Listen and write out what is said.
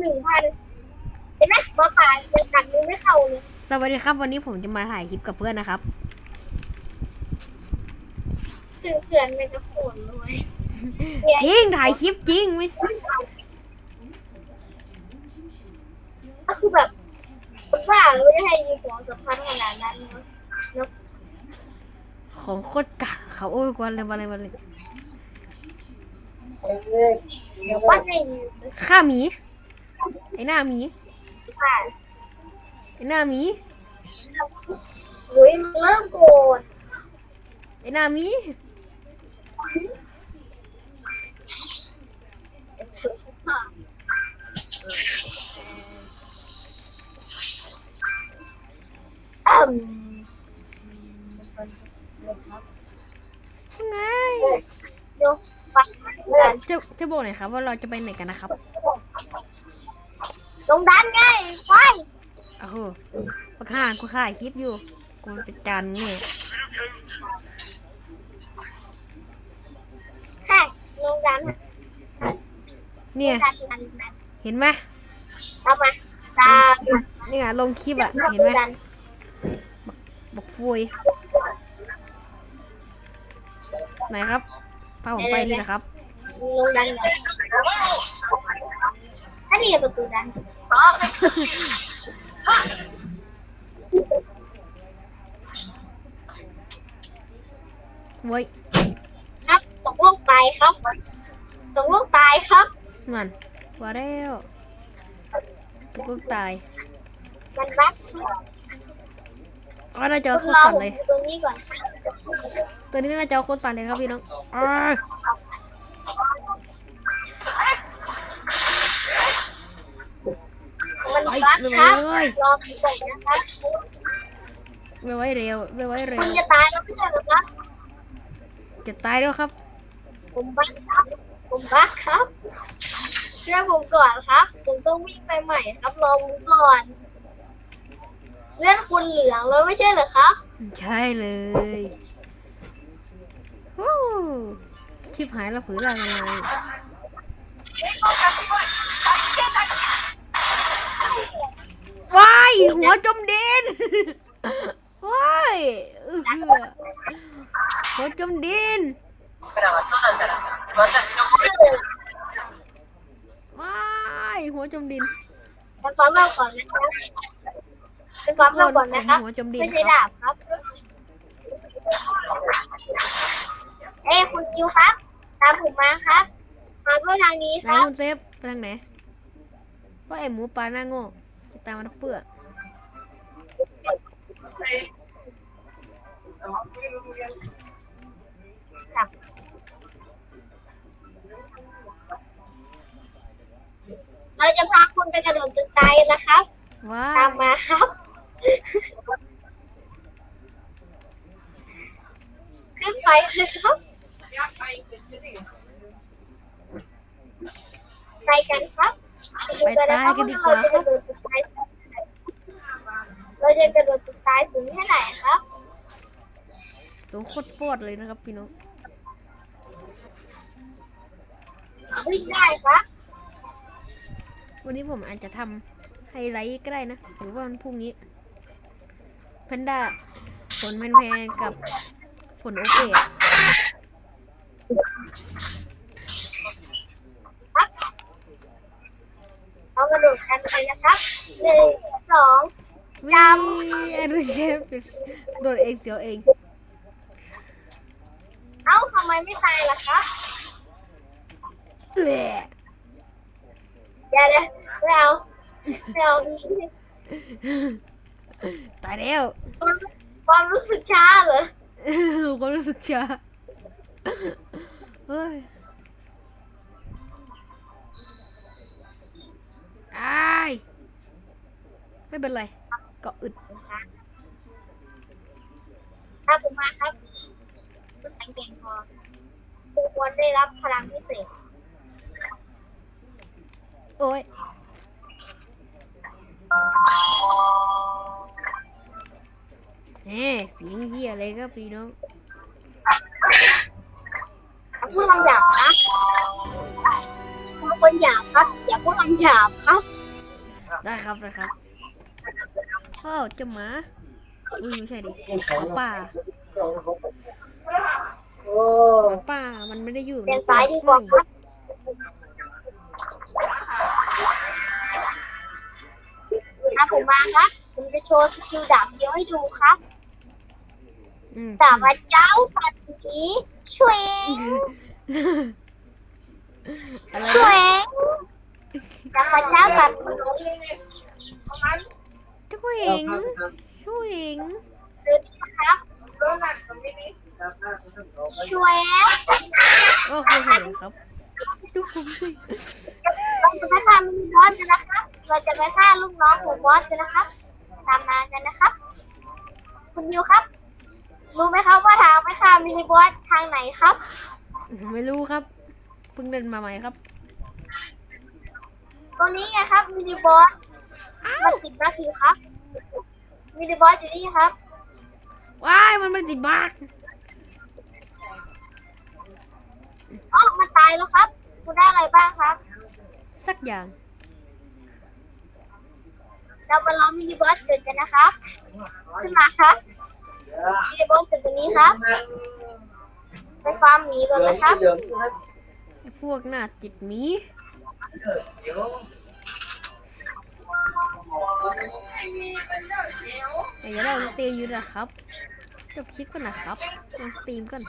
หนึ่งพันเห็นไหมมาป่ายังกัดมือไม่เข้าเลยสวัสดีครับวันนี้ผมจะมาถ่ายคลิปกับเพื่อนนะครับ สื่อเถื่อนเป็นกระโขนเลยจริงถ่ายคลิปจริงไม่ก็คือแบบคนว่าไม่ได้ให้มีของสำคัญขนาดนั้นเนอะเนอะของโคตรกะเขาโอ้ยกวันเลยวันเลยวันเลย เดี๋ยวว่าให้ยืมฆ่าหมี ไอ้หน้าหมีค่ะไอ้หน้าหมีอุ้ยมึงเริ่มโกรธไอ้หน้าหมีอืมไงเดี๋ยวฟังกัน จะจะบอกหน่อยครับว่าเราจะไปไหนกันนะครับ ลงดันไงไฟโอ้โหกูฆ่ากูฆ่าคลิปอยู่ กูเป็นจานเนี่ยแค่ลงดันเนี่ย ดันดันดันเห็นไหมเอามาตามเนี่ยลงคลิปอะเห็นไหมดันบอกฟุยไหนครับพาผมไปดีนะครับ ลงดันเลยถ้านี่ประตูดัน เว้ยครับตกโลกตายครับตกโลกตายครับนั่นว่าแล้วลูกตายมันรักอ๋อน่าจะคุเอาณโคตรรอสั่นผมเลยอยู่ตรงนี้ก่อนตัวนี้น่าจะเอาโคตรสั่นเลยครับพี่น้องอ้า ยมันไปรักไม่ไหวครับเลยรอผมก่อนนะครับไม่ไหวเร็วไม่ไหวเร็คุวณจะตายแล้วไม่ใช่เหรอครับ จะตายแล้วครับ ผมบักครับ ผมบักครับเชื่อผมก่อนครับ ผมต้องวิ่งไปใหม่ครับ รอผมก่อนเล่นคุณเหลืองแล้วไม่ใช่เหรอครับ ใช่เลยวู้ชิบหายแล้วฝืนอะไรเลยว้าย หัวจมดินว้ายหัวจมดินว้ายหัวจมดินเป็นฟ้งเราก่อนนะครับเป็นฟ้งเราก่อนนะครับไม่ใช่ดาบครับ เอ้คุณคิวครับ ตามผมมาครับ มาก็ทางนี้ครับล้วคุณเซฟไปทางไหนว่าไอหมูปลาหน้าโง่จะตามมาทักเปื่อ ครับเราจะพาคุณไปกระโดดตึกตายกันนะครับ ว้าตายมมาครับ ขึ้นไปเลยครับ ไปกันครับไปตายกันดีกว่าครับ เราจะกระโดด ตึกตายสูงแค่ไหนครับ สูงโคตรปวดเลยนะครับพี่น้องวิ่งได้ครับวันนี้ผมอาจจะทำไฮไลท์ก็ได้นะ หรือว่าวันพรุ่งนี้แพนด้าฝนแพนแพงกับฝนโอเกตครับเรากระโดดกันไปนะครับหนึ่ง สองวิจอันนี้เชฟโดดเองเสียวเอง เอ้าทำไมไม่ตายล่ะคะเดี๋ยวเดี๋ยวไม่เอาไม่เอาตายแล้วความรู้สึกช้าเหรอความรู้สึกช้าเฮ้ยอไม่เป็นไร กาะอึดถ้าผมมาครับคุณแข็งเก่งพอคุณควรได้รับพลังพิเศษ โอ้ยแหมเสียงเหี้ยอะไรครับพี่น้องพูดคำหยาบนะคนหยาบครับ อย่าพูดคำหยาบครับ ได้ครับได้ครับ อ้าวเจะหมาอุ้ยไม่ใช่ดิหมาป่าหมาป่ามันไม่ได้อยู่เปลี่ยนซ้ายดีกว่าครับถ้าผมมาครับ ผมจะโชว์สกิลดาบเดียวให้ดูครับอืมดาบพระเจ้าตัดผีช่วยอะไรช่วยนะดาบพระเจ้าตัด ผีช่วยเองช่วยเองคือนะครับช่วยโอ้โหครับดูผมสิเราจะไปฆ่ามินิบอสกันนะครับเราจะไปฆ่าลูกน้องของบอสกันนะครับ ตามมากันนะครับ คุณนิวครับ รู้ไหมครับว่าทางไปฆ่ามินิบอสทางไหนครับ ไม่รู้ครับ เพิ่งเดินมาใหม่ครับ ตรงนี้ไงครับมินิบอส มันติดนาทีครับมินิบอสอยู่นี่ครับว้ายมันไม่ติดบักอ๋อมันตายแล้วครับ คุณได้อะไรบ้างครับ สักอย่าง เรามาล้อมมินิบอสเกิดกันนะครับขึ้นมาครับมินิบอสเกิดตรงนี้ครับไปฟาร์มหมีก่อนนะครับไอ้พวกหน้าติดหมี เดี๋ยวเราสตรีมอยู่นะครับจบคลิปก่อนนะครับลองสตรีมก่อน